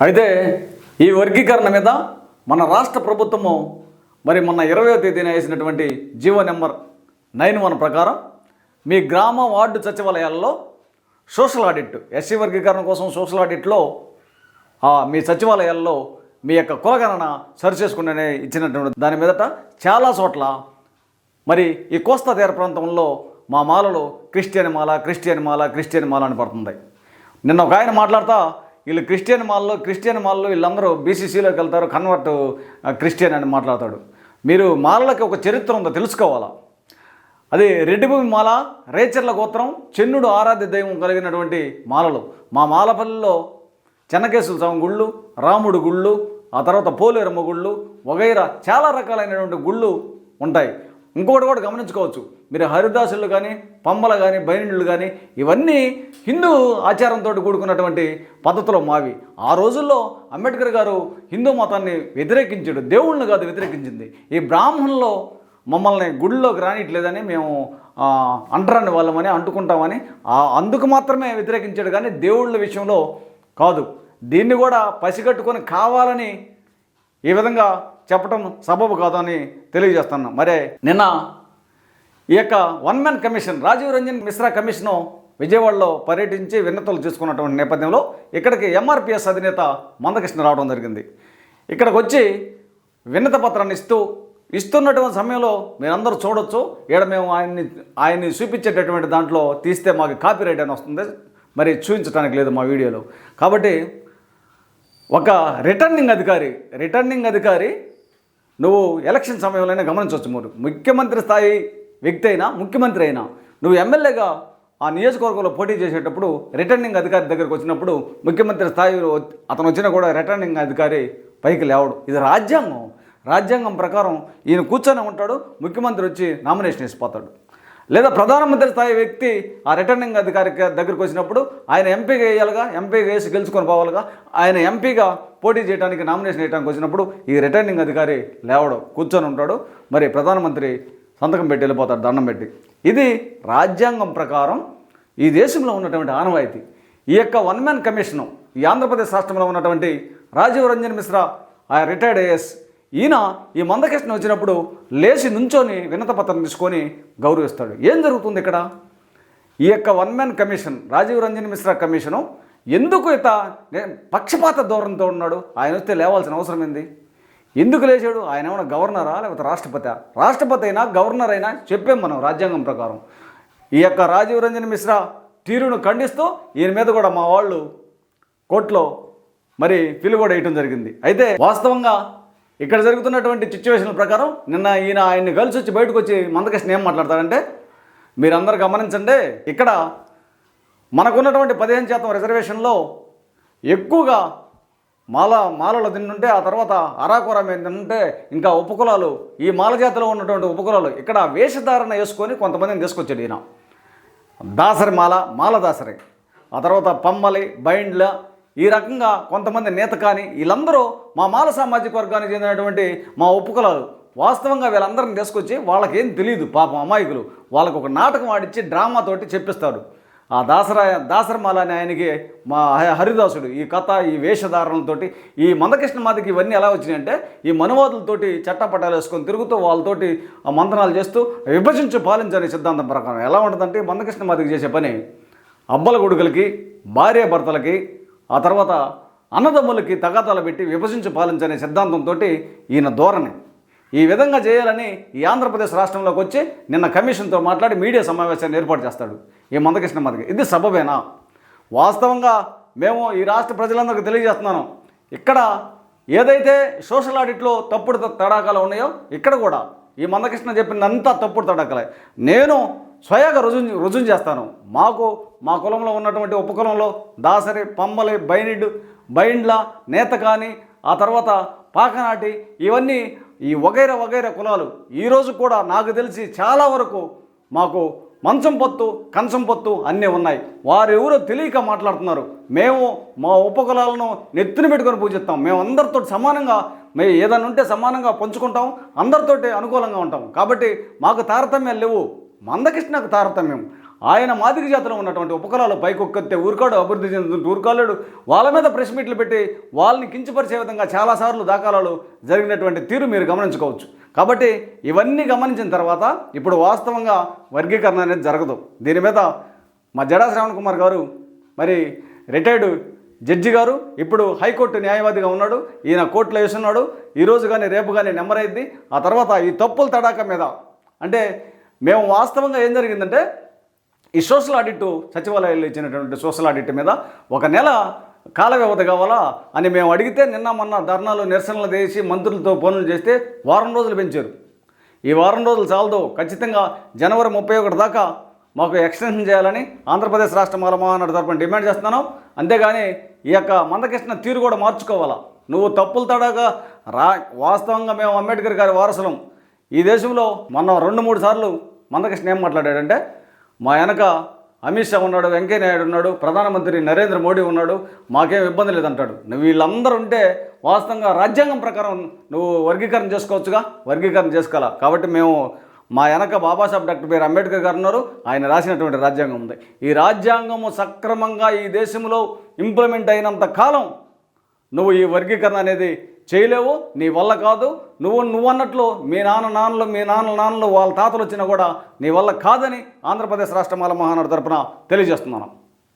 అయితే ఈ వర్గీకరణ మీద మన రాష్ట్ర ప్రభుత్వము మరి మొన్న ఇరవయో తేదీన వేసినటువంటి జీవో నెంబర్ నైన్ వన్ ప్రకారం మీ గ్రామ వార్డు సచివాలయాల్లో సోషల్ ఆడిట్ ఎస్సీ వర్గీకరణ కోసం సోషల్ ఆడిట్లో మీ సచివాలయాల్లో మీ యొక్క కులగణన సరిచేసుకునే ఇచ్చినటువంటి దాని మీదట చాలా చోట్ల మరి ఈ కోస్తా తీర ప్రాంతంలో మా మాలలో Christian Mala Christian Mala Christian Mala అని పడుతుంది. నిన్న ఒక ఆయన మాట్లాడతా వీళ్ళు క్రిస్టియన్ మాల్లో క్రిస్టియన్ మాల్లో వీళ్ళందరూ బీసీసీలోకి వెళ్తారు కన్వర్ట్ క్రిస్టియన్ అని మాట్లాడతాడు. మీరు మాలలకి ఒక చరిత్ర ఉందో తెలుసుకోవాలా? అది రెడ్డిభూమి మాల రేచర్ల గోత్రం చెన్నుడు ఆరాధ్య దైవం కలిగినటువంటి మాలలు. మా మాలపల్లిలో చెన్నకేశ్వర స్వామి గుళ్ళు రాముడు గుళ్ళు ఆ తర్వాత పోలేరమ్మ గుళ్ళు వగైరా చాలా రకాలైనటువంటి గుళ్ళు ఉంటాయి. ఇంకొకటి కూడా గమనించుకోవచ్చు. మీరు హరిదాసులు కానీ పంబల కానీ బైనిళ్ళు కానీ ఇవన్నీ హిందూ ఆచారంతో కూడుకున్నటువంటి పద్ధతులు మావి. ఆ రోజుల్లో అంబేద్కర్ గారు హిందూ మతాన్ని వ్యతిరేకించాడు. దేవుళ్ళని కాదు వ్యతిరేకించింది. ఈ బ్రాహ్మణుల్లో మమ్మల్ని గుడిలోకి రానిట్లేదని మేము అంటరాని వాళ్ళమని అంటుకుంటామని అందుకు మాత్రమే వ్యతిరేకించాడు కానీ దేవుళ్ళ విషయంలో కాదు. దీన్ని కూడా పసిగట్టుకొని కావాలని ఈ విధంగా చెప్పటం సబబు కాదని తెలియజేస్తున్నాం మరే నిన్న ఈ యొక్క one man commission Rajiv Ranjan Mishra commission విజయవాడలో పర్యటించి విన్నతలు చేసుకున్నటువంటి నేపథ్యంలో ఇక్కడికి ఎంఆర్పిఎస్ అధినేత మందకృష్ణ రావడం జరిగింది. ఇక్కడికి వచ్చి విన్నత పత్రాన్ని ఇస్తూ ఇస్తున్నటువంటి సమయంలో మీరందరూ చూడొచ్చు. ఈడ మేము ఆయన్ని ఆయన్ని చూపించేటటువంటి దాంట్లో తీస్తే మాకు కాపీ రైట్ అని వస్తుంది. మరి చూపించడానికి లేదు మా వీడియోలో. కాబట్టి ఒక రిటర్నింగ్ అధికారి రిటర్నింగ్ అధికారి నువ్వు ఎలక్షన్ సమయంలోనే గమనించవచ్చు. మీరు ముఖ్యమంత్రి స్థాయి వ్యక్తి అయినా ముఖ్యమంత్రి అయినా నువ్వు ఎమ్మెల్యేగా ఆ నియోజకవర్గంలో పోటీ చేసేటప్పుడు రిటర్నింగ్ అధికారి దగ్గరకు వచ్చినప్పుడు ముఖ్యమంత్రి స్థాయిలో అతను వచ్చినా కూడా రిటర్నింగ్ అధికారి పైకి లేవడు. ఇది రాజ్యాంగం. రాజ్యాంగం ప్రకారం ఈయన కూర్చొని ఉంటాడు ముఖ్యమంత్రి వచ్చి నామినేషన్ వేసిపోతాడు. లేదా ప్రధానమంత్రి స్థాయి వ్యక్తి ఆ రిటర్నింగ్ అధికారి దగ్గరికి వచ్చినప్పుడు ఆయన ఎంపీగా వేయాలిగా ఎంపీగా వేసి గెలుచుకొని పోవాలిగా ఆయన ఎంపీగా పోటీ చేయడానికి నామినేషన్ వేయడానికి వచ్చినప్పుడు ఈ రిటర్నింగ్ అధికారి లేవడు కూర్చొని ఉంటాడు. మరి ప్రధానమంత్రి సంతకం పెట్టి వెళ్ళిపోతాడు దండం పెట్టి. ఇది రాజ్యాంగం ప్రకారం ఈ దేశంలో ఉన్నటువంటి ఆనవాయితీ. ఈ యొక్క వన్ మ్యాన్ కమిషను ఈ ఆంధ్రప్రదేశ్ రాష్ట్రంలో ఉన్నటువంటి రాజీవ్ రంజన్ మిశ్రా ఆ రిటైర్డ్ ఐఎస్ ఈయన ఈ మందకృష్ణ వచ్చినప్పుడు లేచి నుంచొని వినతపత్రం తీసుకొని గౌరవిస్తాడు. ఏం జరుగుతుంది ఇక్కడ? ఈ యొక్క one man commission Rajiv Ranjan Mishra commission ఎందుకు ఇత నే- పక్షపాత ధోరణితో ఉన్నాడు? ఆయన వస్తే లేవాల్సిన అవసరం ఏంది? ఎందుకు లేచాడు? ఆయన ఏమైనా గవర్నరా? లేకపోతే రాష్ట్రపతి? రాష్ట్రపతి అయినా గవర్నర్ అయినా చెప్పాం మనం రాజ్యాంగం ప్రకారం. ఈ యొక్క రాజీవ్ రంజన్ మిశ్రా తీరును ఖండిస్తూ ఈయన మీద కూడా మా వాళ్ళు కోర్టులో మరి పిలు కూడా వేయటం జరిగింది. అయితే వాస్తవంగా ఇక్కడ జరుగుతున్నటువంటి సిచ్యువేషన్ ప్రకారం నిన్న ఈయన ఆయన్ని కలిసి వచ్చి బయటకు వచ్చి మందకృష్ణ ఏం మాట్లాడతాడంటే మీరందరూ గమనించండి ఇక్కడ మనకున్నటువంటి పదిహేను శాతం రిజర్వేషన్లో ఎక్కువగా మాల మాలలు తింటుంటే ఆ తర్వాత అరాకురం మీద తింటుంటే ఇంకా ఉపకులాలు ఈ మాల జాతిలో ఉన్నటువంటి ఉపకులాలు ఇక్కడ వేషధారణ వేసుకొని కొంతమందిని తీసుకొచ్చాడు ఈయన. దాసరి మాల మాల దాసరి ఆ తర్వాత పమ్మలి బైండ్ల ఈ రకంగా కొంతమంది నేత కానీ వీళ్ళందరూ మా మాల సామాజిక వర్గానికి చెందినటువంటి మా ఉపకులాలు వాస్తవంగా వీళ్ళందరిని తీసుకొచ్చి వాళ్ళకేం తెలియదు పాపం అమాయకులు. వాళ్ళకు ఒక నాటకం ఆడిచ్చి డ్రామాతోటి చెప్పిస్తాడు. ఆ దాసరా దాసరమాల అనే ఆయనకి మా హరిదాసుడు ఈ కథ ఈ వేషధారణలతోటి ఈ మందకృష్ణ మాదికి ఇవన్నీ ఎలా వచ్చినాయంటే ఈ మనువాదులతోటి చట్టపట్టాలు వేసుకొని తిరుగుతూ వాళ్ళతోటి ఆ మంతనాలు చేస్తూ విభజించి పాలించని సిద్ధాంతం ప్రకారం ఎలా ఉంటుందంటే ఈ మందకృష్ణ మాదికి చేసే పని అబ్బల కొడుకులకి భార్యాభర్తలకి ఆ తర్వాత అన్నదమ్ములకి తగాదాలు పెట్టి విభజించి పాలించనే సిద్ధాంతంతో ఈయన ధోరణి. ఈ విధంగా చేయాలని ఈ ఆంధ్రప్రదేశ్ రాష్ట్రంలోకి వచ్చి నిన్న కమిషన్తో మాట్లాడి మీడియా సమావేశాన్ని ఏర్పాటు చేస్తాడు. ఈ మందకృష్ణ మదకి ఇది సబబేనా? వాస్తవంగా మేము ఈ రాష్ట్ర ప్రజలందరికీ తెలియజేస్తున్నాను. ఇక్కడ ఏదైతే సోషల్ ఆడిట్లో తప్పుడు తడాకాలు ఉన్నాయో ఇక్కడ కూడా ఈ మందకృష్ణ చెప్పినంతా తప్పుడు తడాకలే. నేను స్వయంగా రుజువు రుజువు చేస్తాను. మాకు మా కులంలో ఉన్నటువంటి ఉపకులంలో దాసరి పమ్మలి బైనిడ్ బైండ్ల నేత కానీ ఆ తర్వాత పాకనాటి ఇవన్నీ ఈ వగైరా వగైరా కులాలు ఈరోజు కూడా నాకు తెలిసి చాలా వరకు మాకు మంచం పొత్తు కంచం పొత్తు అన్నీ ఉన్నాయి. వారు ఎవరో తెలియక మాట్లాడుతున్నారు. మేము మా ఉపకులాలను నెత్తిన పెట్టుకొని పూజిస్తాం. మేము అందరితో సమానంగా మేము ఏదైనా ఉంటే సమానంగా పంచుకుంటాం అందరితోటి అనుకూలంగా ఉంటాం. కాబట్టి మాకు తారతమ్యాలు లేవు. మందకృష్ణకు తారతమ్యం. ఆయన మాదిరి జాతిలో ఉన్నటువంటి ఉపకులాలు పైకొక్కతే ఊరుకాడు అభివృద్ధి చెందుతుంటే ఊరుకాలేడు వాళ్ళ మీద ప్రెస్ మీట్లు పెట్టి వాళ్ళని కించపరిచే విధంగా చాలాసార్లు దాఖలాలు జరిగినటువంటి తీరు మీరు గమనించుకోవచ్చు. కాబట్టి ఇవన్నీ గమనించిన తర్వాత ఇప్పుడు వాస్తవంగా వర్గీకరణ అనేది జరగదు. దీని మీద మా జడా శ్రవణ్ కుమార్ గారు మరి రిటైర్డ్ జడ్జి గారు ఇప్పుడు హైకోర్టు న్యాయవాదిగా ఉన్నాడు ఈయన కోర్టులో వేస్తున్నాడు ఈరోజు కానీ రేపు కానీ నెంబర్ అయింది ఆ తర్వాత ఈ తప్పుల తడాక మీద అంటే మేము వాస్తవంగా ఏం జరిగిందంటే ఈ సోషల్ ఆడిట్ సచివాలయాల్లో ఇచ్చినటువంటి సోషల్ ఆడిట్ మీద ఒక నెల కాల వ్యవధి కావాలా అని మేము అడిగితే నిన్న మొన్న ధర్నాలు నిరసనలు చేసి మంత్రులతో పనులు చేస్తే వారం రోజులు పెంచారు. ఈ వారం రోజులు చాలదు. ఖచ్చితంగా జనవరి ముప్పై ఒకటి దాకా మాకు ఎక్స్టెన్షన్ చేయాలని ఆంధ్రప్రదేశ్ రాష్ట్ర మహానాడు తరపున డిమాండ్ చేస్తున్నాను. అంతేగాని ఈ యొక్క మందకృష్ణ తీరు కూడా మార్చుకోవాలా? నువ్వు తప్పులు తడగా రా వాస్తవంగా మేము అంబేద్కర్ గారి వారసులం. ఈ దేశంలో మొన్న రెండు మూడు సార్లు మందకృష్ణ ఏం మాట్లాడాడంటే మా వెనక అమిత్ షా ఉన్నాడు వెంకయ్య నాయుడు ఉన్నాడు ప్రధానమంత్రి నరేంద్ర మోడీ ఉన్నాడు మాకేం ఇబ్బంది లేదంటాడు. నువ్వు వీళ్ళందరూ ఉంటే వాస్తవంగా రాజ్యాంగం ప్రకారం నువ్వు వర్గీకరణ చేసుకోవచ్చుగా? వర్గీకరణ చేసుకోవాలా? కాబట్టి మేము మా వెనక బాబాసాహెబ్ డాక్టర్ బిఆర్ అంబేద్కర్ గారు ఉన్నారు ఆయన రాసినటువంటి రాజ్యాంగం ఉంది. ఈ రాజ్యాంగము సక్రమంగా ఈ దేశంలో ఇంప్లిమెంట్ అయినంత కాలం నువ్వు ఈ వర్గీకరణ అనేది చేయలేవు నీ వల్ల కాదు. నువ్వు నువ్వు అన్నట్లు మీ నాన్న నాన్నలు మీ నాన్న నాన్నలు వాళ్ళ తాతలు వచ్చినా కూడా నీ వల్ల కాదని ఆంధ్రప్రదేశ్ రాష్ట్ర మాల మహానాడు తరపున తెలియజేస్తున్నాను.